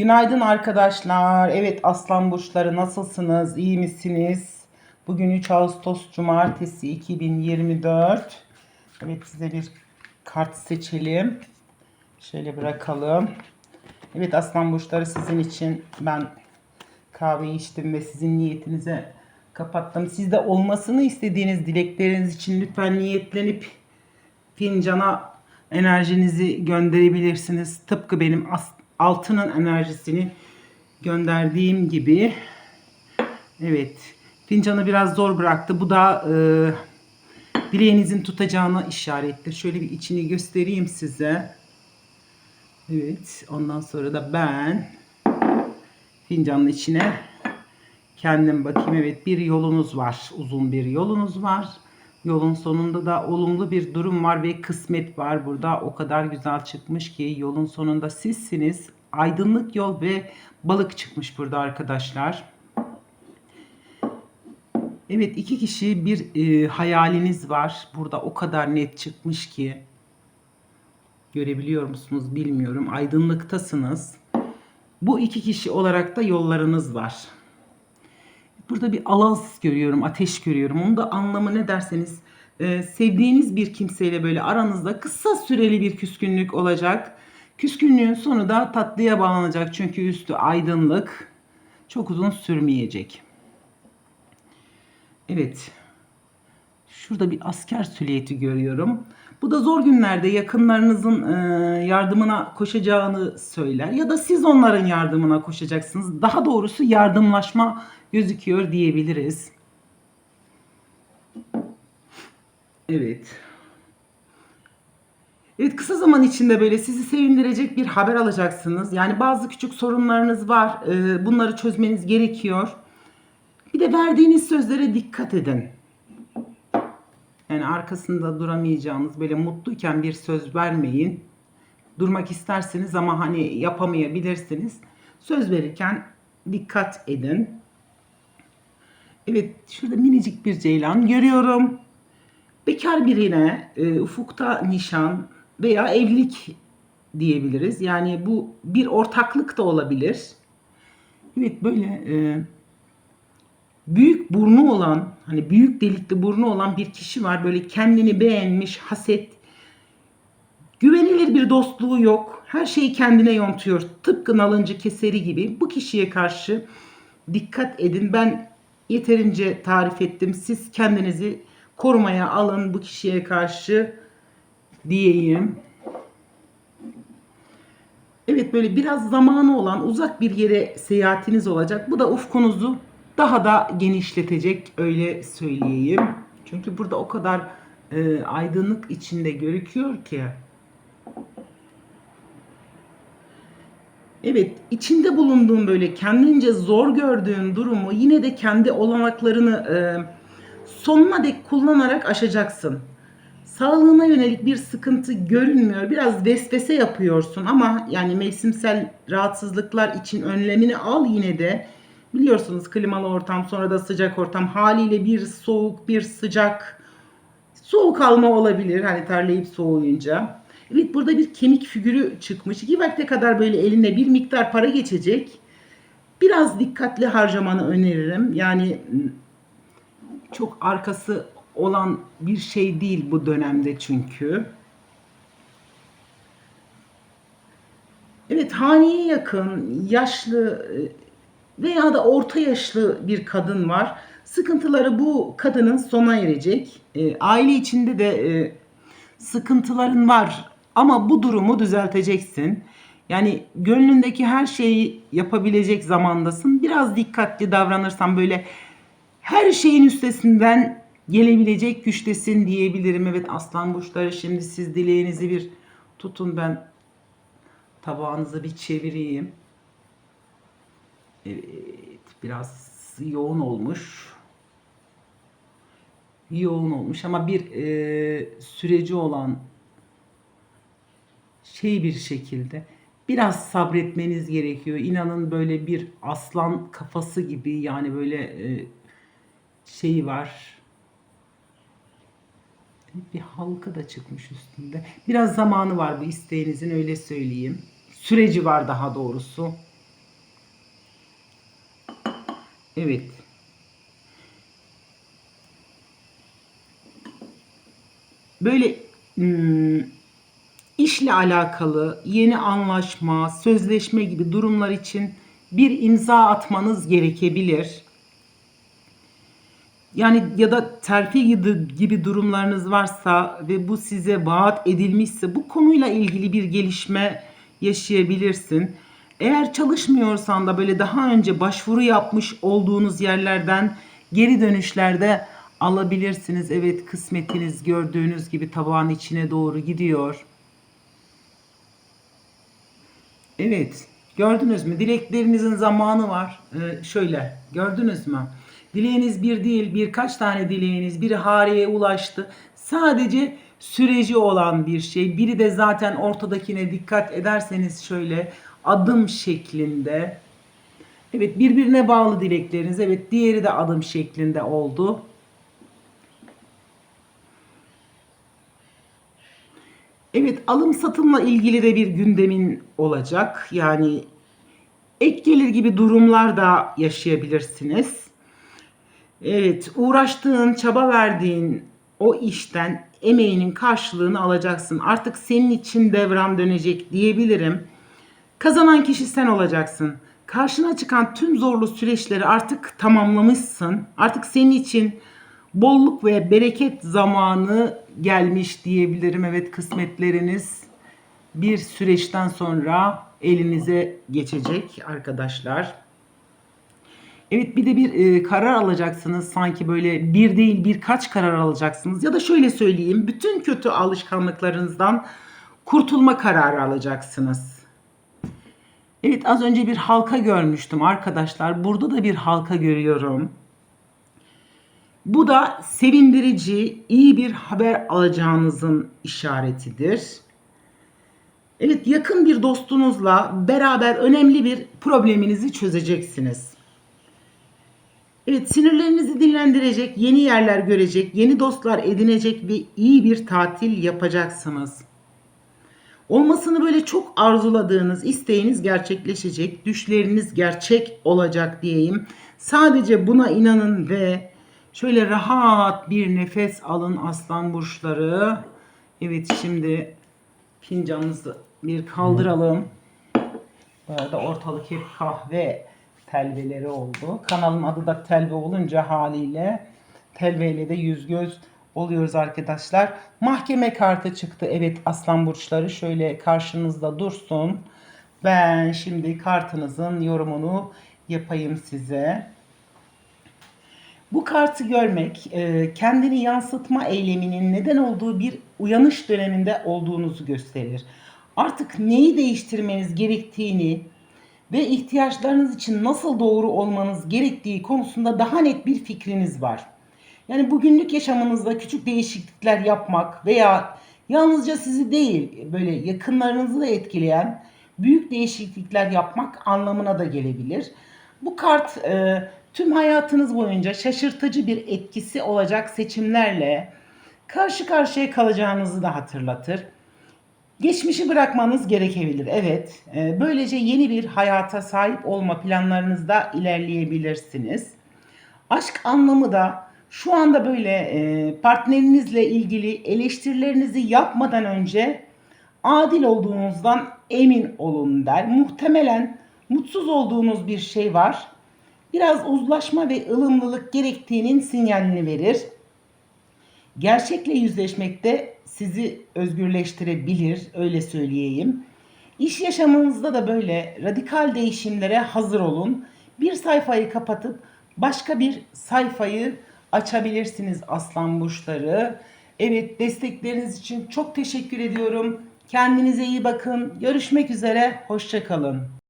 Günaydın arkadaşlar. Evet aslan burçları nasılsınız? İyi misiniz? Bugün 3 Ağustos Cumartesi 2024. Evet size bir kart seçelim. Şöyle bırakalım. Evet aslan burçları sizin için ben kahve içtim ve sizin niyetinize kapattım. Sizde olmasını istediğiniz dilekleriniz için lütfen niyetlenip fincana enerjinizi gönderebilirsiniz. Tıpkı benim as- altının enerjisini gönderdiğim gibi. Evet. Fincanı biraz zor bıraktı. Bu da e, dileğinizin tutacağına işarettir. Şöyle bir içini göstereyim size. Evet. Ondan sonra da ben fincanın içine kendim bakayım. Evet bir yolunuz var. Uzun bir yolunuz var. Yolun sonunda da olumlu bir durum var ve kısmet var burada. O kadar güzel çıkmış ki yolun sonunda sizsiniz. Aydınlık yol ve balık çıkmış burada arkadaşlar. Evet iki kişi bir e, hayaliniz var. Burada o kadar net çıkmış ki. Görebiliyor musunuz bilmiyorum. Aydınlıktasınız. Bu iki kişi olarak da yollarınız var. Burada bir alaz görüyorum, ateş görüyorum. Onun da anlamı ne derseniz e, sevdiğiniz bir kimseyle böyle aranızda kısa süreli bir küskünlük olacak. Küskünlüğün sonu da tatlıya bağlanacak çünkü üstü aydınlık. Çok uzun sürmeyecek. Evet. Şurada bir asker silüeti görüyorum. Bu da zor günlerde yakınlarınızın e, yardımına koşacağını söyler. Ya da siz onların yardımına koşacaksınız. Daha doğrusu yardımlaşma gözüküyor diyebiliriz. Evet. Evet kısa zaman içinde böyle sizi sevindirecek bir haber alacaksınız. Yani bazı küçük sorunlarınız var. E, bunları çözmeniz gerekiyor. Bir de verdiğiniz sözlere dikkat edin. Yani arkasında duramayacağınız böyle mutluyken bir söz vermeyin. Durmak isterseniz ama hani yapamayabilirsiniz. Söz verirken dikkat edin. Evet şurada minicik bir ceylan görüyorum. Bekar birine e, ufukta nişan veya evlilik diyebiliriz. Yani bu bir ortaklık da olabilir. Evet böyle e, büyük burnu olan hani büyük delikli burnu olan bir kişi var. Böyle kendini beğenmiş, haset. Güvenilir bir dostluğu yok. Her şeyi kendine yontuyor. Tıpkı nalıncı keseri gibi. Bu kişiye karşı dikkat edin. Ben yeterince tarif ettim. Siz kendinizi korumaya alın bu kişiye karşı diyeyim. Evet böyle biraz zamanı olan uzak bir yere seyahatiniz olacak. Bu da ufkunuzu daha da genişletecek öyle söyleyeyim. Çünkü burada o kadar e, aydınlık içinde görüküyor ki. Evet, içinde bulunduğun böyle kendince zor gördüğün durumu yine de kendi olanaklarını e, sonuna dek kullanarak aşacaksın. Sağlığına yönelik bir sıkıntı görünmüyor. Biraz vesvese yapıyorsun ama yani mevsimsel rahatsızlıklar için önlemini al yine de. Biliyorsunuz klimalı ortam sonra da sıcak ortam haliyle bir soğuk bir sıcak soğuk alma olabilir hani terleyip soğuyunca. Evet burada bir kemik figürü çıkmış. İki vakte kadar böyle eline bir miktar para geçecek. Biraz dikkatli harcamanı öneririm. Yani çok arkası olan bir şey değil bu dönemde çünkü. Evet haneye yakın, yaşlı veya da orta yaşlı bir kadın var. Sıkıntıları bu kadının sona erecek. E, aile içinde de e, sıkıntıların var ama bu durumu düzelteceksin. Yani gönlündeki her şeyi yapabilecek zamandasın. Biraz dikkatli davranırsan böyle her şeyin üstesinden gelebilecek güçtesin diyebilirim. Evet aslan burçları şimdi siz dileğinizi bir tutun ben tabağınızı bir çevireyim. Evet biraz yoğun olmuş. Yoğun olmuş ama bir e, süreci olan şey bir şekilde biraz sabretmeniz gerekiyor. İnanın böyle bir aslan kafası gibi yani böyle e, şeyi var. Bir halka da çıkmış üstünde. Biraz zamanı var bu isteğinizin öyle söyleyeyim. Süreci var daha doğrusu. Evet. Böyle hmm, işle alakalı yeni anlaşma, sözleşme gibi durumlar için bir imza atmanız gerekebilir. Yani ya da terfi gibi, durumlarınız varsa ve bu size vaat edilmişse bu konuyla ilgili bir gelişme yaşayabilirsin. Eğer çalışmıyorsan da böyle daha önce başvuru yapmış olduğunuz yerlerden geri dönüşlerde alabilirsiniz. Evet kısmetiniz gördüğünüz gibi tabağın içine doğru gidiyor. Evet. Gördünüz mü? Dileklerinizin zamanı var. Ee, şöyle. Gördünüz mü? Dileğiniz bir değil, birkaç tane dileğiniz. Biri hariye ulaştı. Sadece süreci olan bir şey. Biri de zaten ortadakine dikkat ederseniz şöyle adım şeklinde. Evet birbirine bağlı dilekleriniz. Evet diğeri de adım şeklinde oldu. Evet alım satımla ilgili de bir gündemin olacak. Yani ek gelir gibi durumlar da yaşayabilirsiniz. Evet uğraştığın, çaba verdiğin o işten emeğinin karşılığını alacaksın. Artık senin için devran dönecek diyebilirim. Kazanan kişi sen olacaksın. Karşına çıkan tüm zorlu süreçleri artık tamamlamışsın. Artık senin için bolluk ve bereket zamanı gelmiş diyebilirim. Evet kısmetleriniz bir süreçten sonra elinize geçecek arkadaşlar. Evet bir de bir e, karar alacaksınız sanki böyle bir değil birkaç karar alacaksınız ya da şöyle söyleyeyim bütün kötü alışkanlıklarınızdan kurtulma kararı alacaksınız. Evet az önce bir halka görmüştüm arkadaşlar. Burada da bir halka görüyorum. Bu da sevindirici, iyi bir haber alacağınızın işaretidir. Evet yakın bir dostunuzla beraber önemli bir probleminizi çözeceksiniz. Evet sinirlerinizi dinlendirecek, yeni yerler görecek, yeni dostlar edinecek ve iyi bir tatil yapacaksınız. Olmasını böyle çok arzuladığınız isteğiniz gerçekleşecek, düşleriniz gerçek olacak diyeyim. Sadece buna inanın ve şöyle rahat bir nefes alın aslan burçları. Evet şimdi fincanınızı bir kaldıralım. Bu arada ortalık hep kahve telveleri oldu. Kanalın adı da telve olunca haliyle telveyle de yüz göz oluyoruz arkadaşlar. Mahkeme kartı çıktı. Evet aslan burçları şöyle karşınızda dursun. Ben şimdi kartınızın yorumunu yapayım size. Bu kartı görmek e, kendini yansıtma eyleminin neden olduğu bir uyanış döneminde olduğunuzu gösterir. Artık neyi değiştirmeniz gerektiğini ve ihtiyaçlarınız için nasıl doğru olmanız gerektiği konusunda daha net bir fikriniz var. Yani bugünlük yaşamınızda küçük değişiklikler yapmak veya yalnızca sizi değil böyle yakınlarınızı da etkileyen büyük değişiklikler yapmak anlamına da gelebilir. Bu kart e, tüm hayatınız boyunca şaşırtıcı bir etkisi olacak seçimlerle karşı karşıya kalacağınızı da hatırlatır. Geçmişi bırakmanız gerekebilir. Evet. E, böylece yeni bir hayata sahip olma planlarınızda ilerleyebilirsiniz. Aşk anlamı da şu anda böyle e, partnerinizle ilgili eleştirilerinizi yapmadan önce adil olduğunuzdan emin olun der. Muhtemelen mutsuz olduğunuz bir şey var. Biraz uzlaşma ve ılımlılık gerektiğinin sinyalini verir. Gerçekle yüzleşmekte sizi özgürleştirebilir, öyle söyleyeyim. İş yaşamınızda da böyle radikal değişimlere hazır olun. Bir sayfayı kapatıp başka bir sayfayı açabilirsiniz aslan burçları. Evet destekleriniz için çok teşekkür ediyorum. Kendinize iyi bakın. Görüşmek üzere. Hoşçakalın.